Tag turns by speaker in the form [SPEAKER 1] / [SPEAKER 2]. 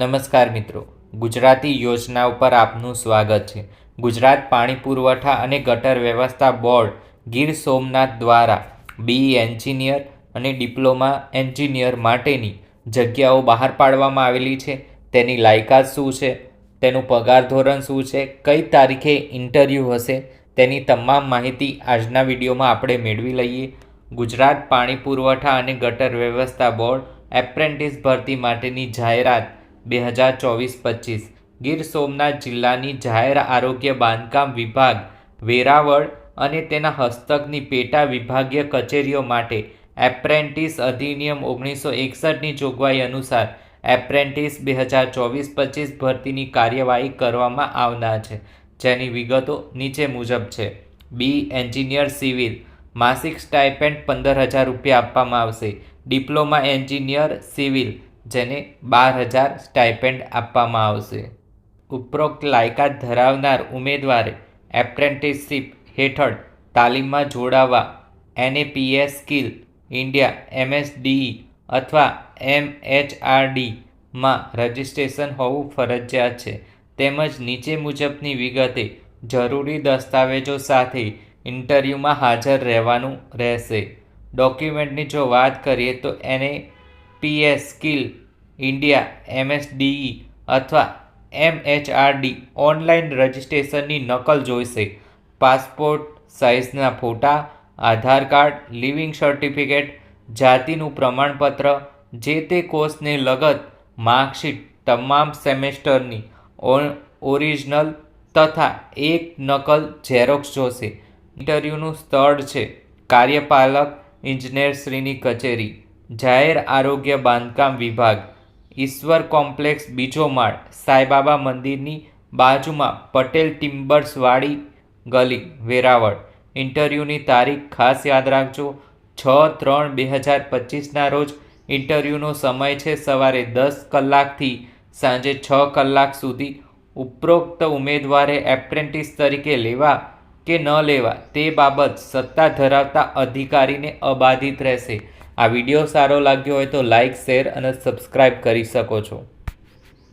[SPEAKER 1] નમસ્કાર મિત્રો. ગુજરાતી યોજના ઉપર આપનું સ્વાગત છે. ગુજરાત પાણી પુરવઠા અને ગટર વ્યવસ્થા બોર્ડ ગીર સોમનાથ દ્વારા બી એન્જિનિયર અને ડિપ્લોમા એન્જિનિયર માટેની જગ્યાઓ બહાર પાડવામાં આવેલી છે. તેની લાયકાત શું છે? તેનું પગાર ધોરણ શું છે? કઈ તારીખે ઇન્ટરવ્યૂ હશે? તેની તમામ માહિતી આજના વિડીયોમાં આપણે મેળવી લઈએ. ગુજરાત પાણી પુરવઠા અને ગટર વ્યવસ્થા બોર્ડ એપ્રેન્ટિસ ભરતી માટેની જાહેરાત બે હજાર ચોવીસ પચીસ, ગીર સોમનાથ જિલ્લાની જાહેર આરોગ્ય બાંધકામ વિભાગ, વેરાવળ અને તેના હસ્તકની પેટા વિભાગીય કચેરીઓ માટે એપ્રેન્ટિસ અધિનિયમ ઓગણીસો એકસઠની જોગવાઈ અનુસાર એપ્રેન્ટિસ બે હજાર ચોવીસ પચીસ ભરતીની કાર્યવાહી કરવામાં આવનાર છે. જેની વિગતો નીચે મુજબ છે. B, engineer civil. માસિક સ્ટાઇપેન્ડ પંદર હજાર રૂપિયા આપવામાં આવશે. Diploma engineer civil. જેને બાર હજાર સ્ટાઇપેન્ડ આપવામાં આવશે. ઉપરોક્ત લાયકાત ધરાવનાર ઉમેદવારે એપ્રેન્ટિસશીપ હેઠળ તાલીમમાં જોડાવા એનએપીએસ સ્કિલ, ઇન્ડિયા એમએસડીઈ અથવા એમએચઆરડીમાં રજિસ્ટ્રેશન હોવું ફરજિયાત છે. તેમજ નીચે મુજબની વિગતે જરૂરી દસ્તાવેજો સાથે ઇન્ટરવ્યૂમાં હાજર રહેવાનું રહેશે. ડોક્યુમેન્ટની જો વાત કરીએ તો એને પીએસ સ્કિલ ઇન્ડિયા, એમએસડીઈ અથવા એમએચઆરડી ઓનલાઈન રજિસ્ટ્રેશનની નકલ જોઈશે. પાસપોર્ટ સાઇઝના ફોટા, આધાર કાર્ડ, લિવિંગ સર્ટિફિકેટ, જાતિનું પ્રમાણપત્ર, જે તે કોર્સને લગત, માર્કશીટ તમામ સેમેસ્ટરની ઓરિજિનલ તથા એક નકલ ઝેરોક્સ જોશે. ઇન્ટરવ્યૂનું સ્થળ છે કાર્યપાલક, ઇજનેરશ્રીની કચેરી. જાહેર આરોગ્ય બાંધકામ વિભાગ, ઈશ્વર કોમ્પ્લેક્સ બીજો માળ, સાંઈબાબા મંદિરની બાજુમાં પટેલ ટિમ્બર્સવાળી ગલી, વેરાવળ. ઇન્ટરવ્યૂની તારીખ ખાસ યાદ રાખજો. છ ત્રણ બે હજાર પચીસના રોજ ઇન્ટરવ્યૂનો સમય છે સવારે દસ કલાકથી સાંજે છ કલાક સુધી. ઉપરોક્ત ઉમેદવારે એપ્રેન્ટિસ તરીકે લેવા કે ન લેવા તે બાબત સત્તા ધરાવતા અધિકારીને અબાધિત રહેશે. આ વીડિયો સારો લાગ્યો હોય તો લાઇક શેર અને સબસ્ક્રાઈબ કરી શકો છો.